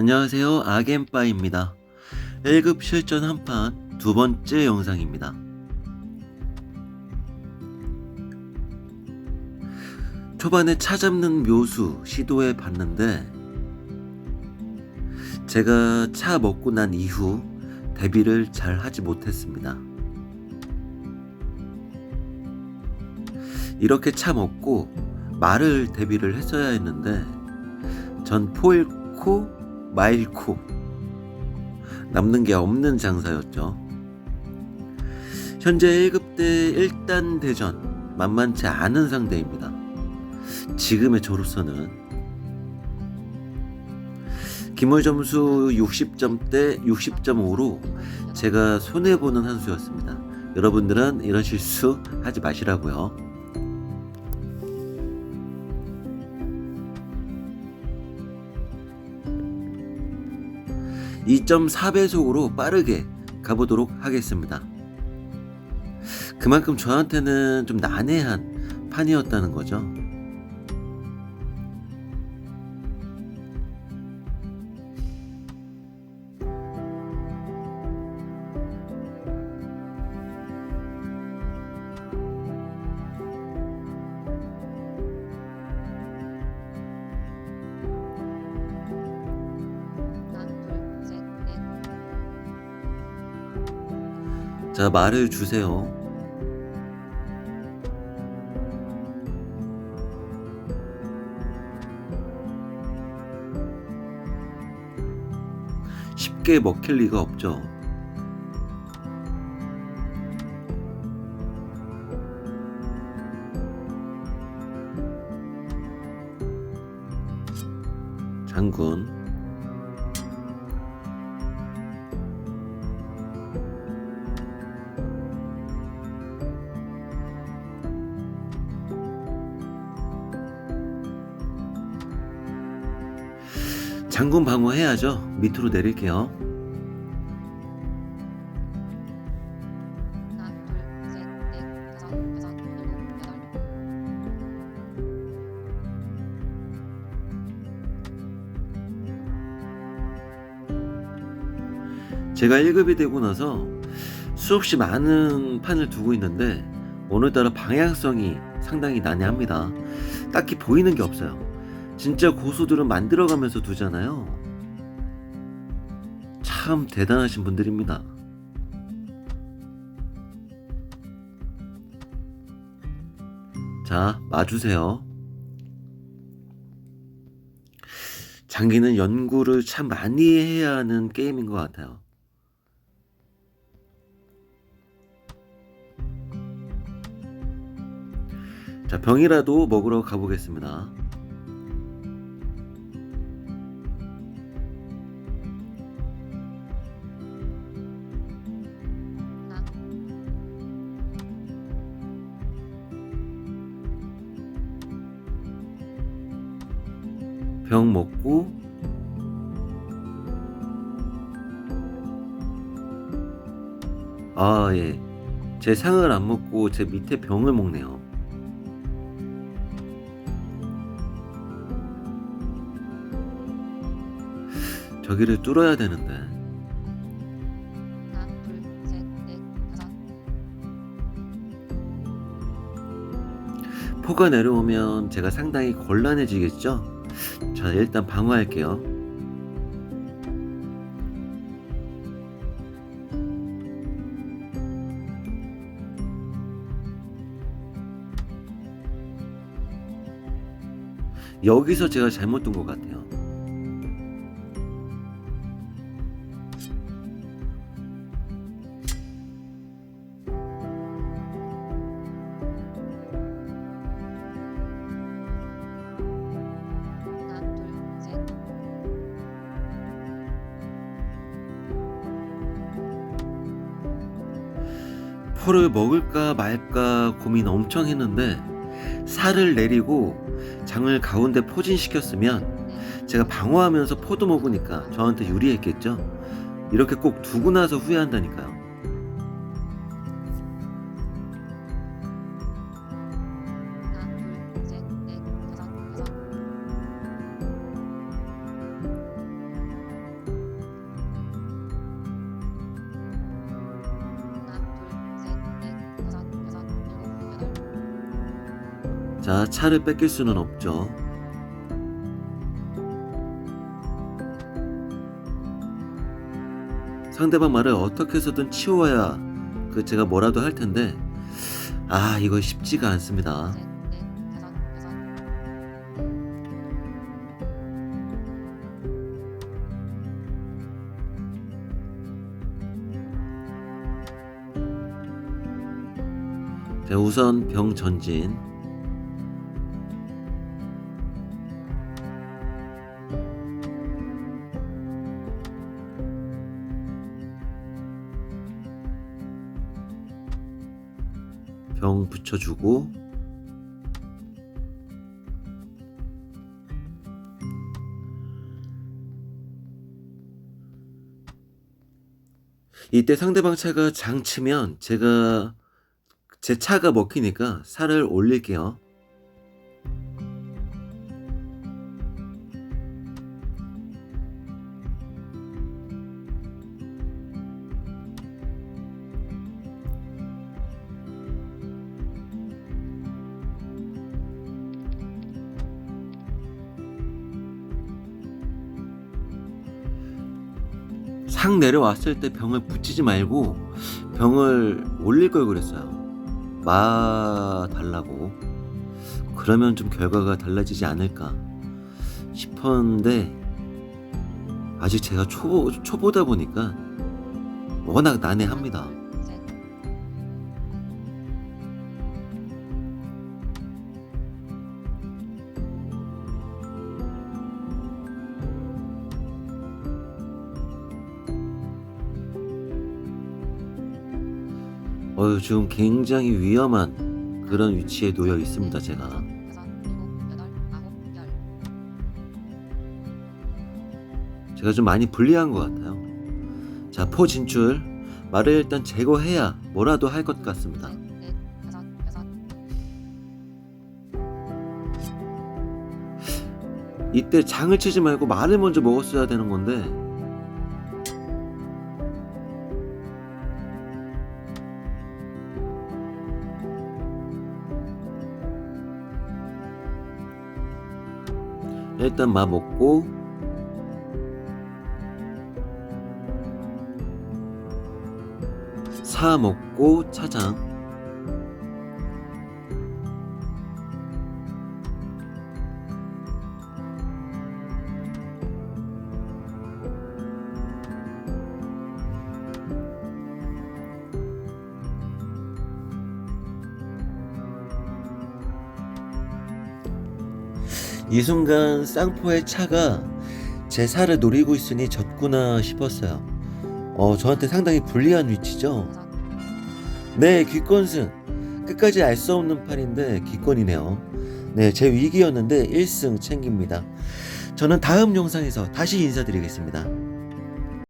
안녕하세요. 아겐빠입니다. 1급 실전 한판 두 번째 영상입니다. 초반에 차 잡는 묘수 시도해 봤는데 제가 차 먹고 난 이후 데뷔를 잘 하지 못했습니다. 이렇게 차 먹고 말을 데뷔를 했어야 했는데 전 포일코 마일코 남는 게 없는 장사였죠. 현재 1급 대 1단 대전 만만치 않은 상대입니다. 지금의 저로서는 기물 점수 60점대 60.5로 제가 손해보는 한 수였습니다. 여러분들은 이런 실수 하지 마시라고요. 2.4배속으로 빠르게 가보도록 하겠습니다. 그만큼 저한테는 좀 난해한 판이었다는 거죠. 자, 말을 주세요. 쉽게 먹힐 리가 없죠. 장군. 장군 방어해야죠. 밑으로 내릴게요. 제가 1급이 되고 나서 수없이 많은 판을 두고 있는데 오늘따라 방향성이 상당히 난해합니다. 딱히 보이는 게 없어요. 진짜 고수들은 만들어가면서 두잖아요. 참 대단하신 분들입니다. 자, 마주세요. 장기는 연구를 참 많이 해야 하는 게임인 것 같아요. 자, 병이라도 먹으러 가보겠습니다. 병 먹고 아, 예. 제 상을 안 먹고 제 밑에 병을 먹네요. 저기를 뚫어야 되는데. 포가 내려오면 제가 상당히 곤란해지겠죠? 자, 일단 방어할게요. 여기서 제가 잘못 둔 것 같아요. 포를 먹을까 말까 고민 엄청 했는데 살을 내리고 장을 가운데 포진시켰으면 넷. 제가 방어하면서 포도 먹으니까 저한테 유리했겠죠. 이렇게 꼭 두고 나서 후회한다니까요. 자, 차를 뺏길 수는 없죠. 상대방 말을 어떻게 해서든 치워야 그 제가 뭐라도 할 텐데 아 이거 쉽지가 않습니다. 우선 병 전진. 병 붙여주고 이때 상대방 차가 장치면 제가 제 차가 먹히니까 살을 올릴게요. 상 내려왔을 때 병을 붙이지 말고 병을 올릴 걸 그랬어요. 마 달라고. 그러면 좀 결과가 달라지지 않을까 싶었는데 아직 제가 초보 초보다 보니까 워낙 난해합니다. 어유 지금 굉장히 위험한 그런 위치에 놓여 있습니다. 제가. 제가 좀 많이 불리한 것 같아요. 자, 포 진출 말을 일단 제거해야 뭐라도 할 것 같습니다. 이때 장을 치지 말고 말을 먼저 먹었어야 되는 건데 일단 마 먹고 사 먹고 차장 이 순간 쌍포의 차가 제 살을 노리고 있으니 졌구나 싶었어요. 어, 저한테 상당히 불리한 위치죠. 네, 기권승. 끝까지 알 수 없는 판인데 기권이네요. 네, 제 위기였는데 1승 챙깁니다. 저는 다음 영상에서 다시 인사드리겠습니다.